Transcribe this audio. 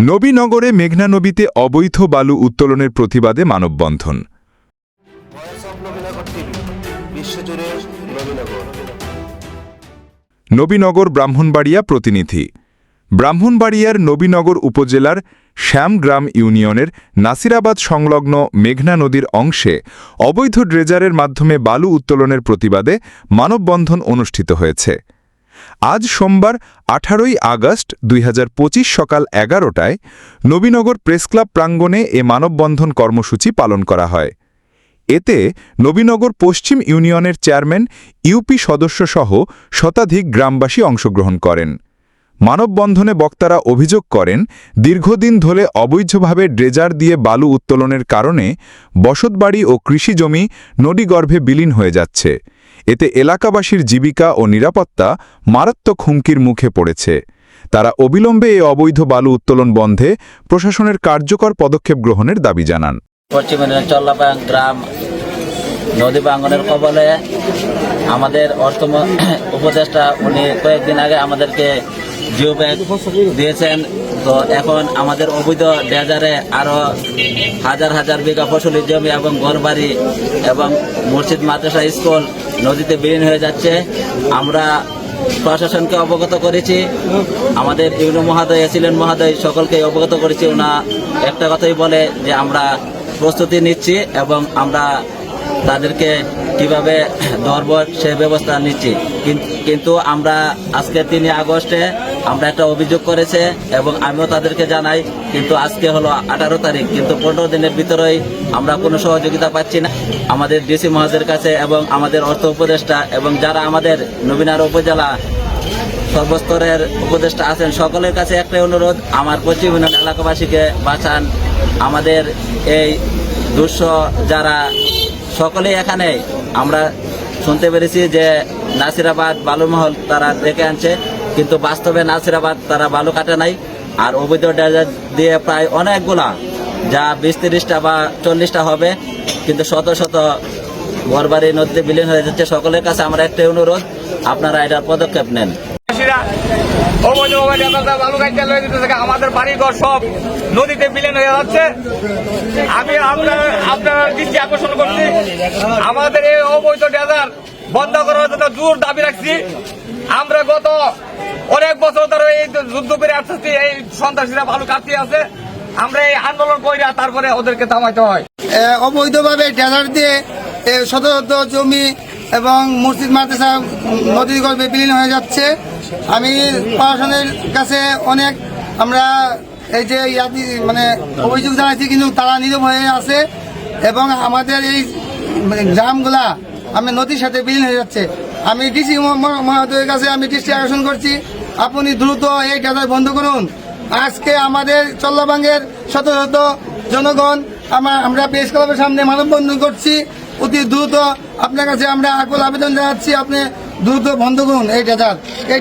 নবীনগরে মেঘনা নদীতে অবৈধ বালু উত্তোলনের প্রতিবাদে মানববন্ধন। নবীনগর। ব্রাহ্মণবাড়িয়া প্রতিনিধি। ব্রাহ্মণবাড়িয়ার নবীনগর উপজেলার শ্যামগ্রাম ইউনিয়নের নাসিরাবাদ সংলগ্ন মেঘনা নদীর অংশে অবৈধ ড্রেজারের মাধ্যমে বালু উত্তোলনের প্রতিবাদে মানববন্ধন অনুষ্ঠিত হয়েছে। আজ সোমবার আঠারোই আগস্ট দুই হাজার পঁচিশ সকাল এগারোটায় নবীনগর প্রেসক্লাব প্রাঙ্গণে এ মানববন্ধন কর্মসূচি পালন করা হয়। এতে নবীনগর পশ্চিম ইউনিয়নের চেয়ারম্যান, ইউপি সদস্যসহ শতাধিক গ্রামবাসী অংশগ্রহণ করেন। মানববন্ধনে বক্তারা অভিযোগ করেন, দীর্ঘদিন ধরে অবৈধভাবে ড্রেজার দিয়ে বালু উত্তোলনের কারণে বসতবাড়ি ও কৃষিজমি নদীগর্ভে বিলীন হয়ে যাচ্ছে। এতে এলাকাবাসীর জীবিকা ও নিরাপত্তা মারাত্মক হুমকির মুখে পড়েছে। তারা অবিলম্বে এ অবৈধ বালু উত্তোলন বন্ধে প্রশাসনের কার্যকর পদক্ষেপ গ্রহণের দাবি জানান। পশ্চিম গ্রাম নদী প্রাঙ্গনের কবলে আমাদের অর্থ উপদেষ্টা, উনি কয়েকদিন আগে আমাদেরকে জিও ব্যাগ দিয়েছেন। তো এখন আমাদের অবৈধ ডেজারে আরও হাজার হাজার বিঘা ফসলি জমি এবং ঘরবাড়ি এবং মসজিদ, মাদ্রাসা, স্কুল নদীতে বিলীন হয়ে যাচ্ছে। আমরা প্রশাসনকে অবগত করেছি। আমাদের ইউনো মহোদয় ছিলেন মহোদয় সকলকে অবগত করেছি। ওনা একটা কথাই বলে যে আমরা প্রস্তুতি নিচ্ছি এবং আমরা তাদেরকে কীভাবে ধরব সে ব্যবস্থা নিচ্ছি। কিন- কিন্তু আমরা আজকে তিন আগস্টে আমরা একটা অভিযোগ করেছে এবং আমিও তাদেরকে জানাই, কিন্তু আজকে হলো আঠারো তারিখ, কিন্তু পনেরো দিনের ভিতরেই আমরা কোনো সহযোগিতা পাচ্ছি না। আমাদের ডিসি মহাদের কাছে এবং আমাদের অর্থ উপদেষ্টা এবং যারা আমাদের নবীনার উপজেলা সর্বস্তরের উপদেষ্টা আছেন, সকলের কাছে একটাই অনুরোধ, আমার পশ্চিম এলাকাবাসীকে বাঁচান। আমাদের এই দুঃস্ব যারা, সকলেই এখানে, আমরা শুনতে পেরেছি যে নাসিরাবাদ বালুমহল তারা ডেকে আনছে। কিন্তু বাস্তবে নাসিরাবাদ তারা বালু কাটে নাই। আর অবৈধ ডেজার দিয়ে প্রায় অনেকগুলা, যা বিশ তিরিশটা বা চল্লিশটা হবে, কিন্তু শত শত ঘরবাড়ি নদীতে বিলীন হয়ে যাচ্ছে। সকলের কাছে আমরা একটাই অনুরোধ, আপনারা এটার পদক্ষেপ নেন। আমাদের বাড়িঘর সব নদীতে বিলীন হয়ে যাচ্ছে। আমি আপনার আপনার দৃষ্টি আকর্ষণ করছি। আমাদের এই অবৈধ বন্ধ করার জন্য জোর দাবি রাখছি। আমরা গত অনেক বছর ধরে এই যুদ্ধ করে আসতেছি, এই সন্ত্রাসীরা ভালো কাটতে আছে। আমরা এই আন্দোলন করি তারপরে ওদেরকে থামাইতে হয়। অবৈধভাবে ডেজার দিয়ে শত শত জমি এবং মসজিদ, মাদ্রাসা নদীর গর্ভে বিলীন হয়ে যাচ্ছে। আমি প্রশাসনের কাছে অনেক আমরা এই যে মানে অভিযোগ জানাচ্ছি কিন্তু তারা নীরব হয়ে আছে। এবং আমাদের এই মানে গ্রামগুলা আমি নদীর সাথে বিলীন হয়ে যাচ্ছে। আমি ডিসি মহোদয়ের কাছে আমি দৃষ্টি আকর্ষণ করছি। আপনি দ্রুত এই ডেজার বন্ধ করুন। আজকে আমাদের চল্লাবাঙ্গের শত শত জনগণ আমার আমরা প্রেস ক্লাবের সামনে মানববন্ধন করছি। অতি দ্রুত আপনার কাছে আমরা আকুল আবেদন জানাচ্ছি, আপনি দ্রুত বন্ধ করুন। এই এই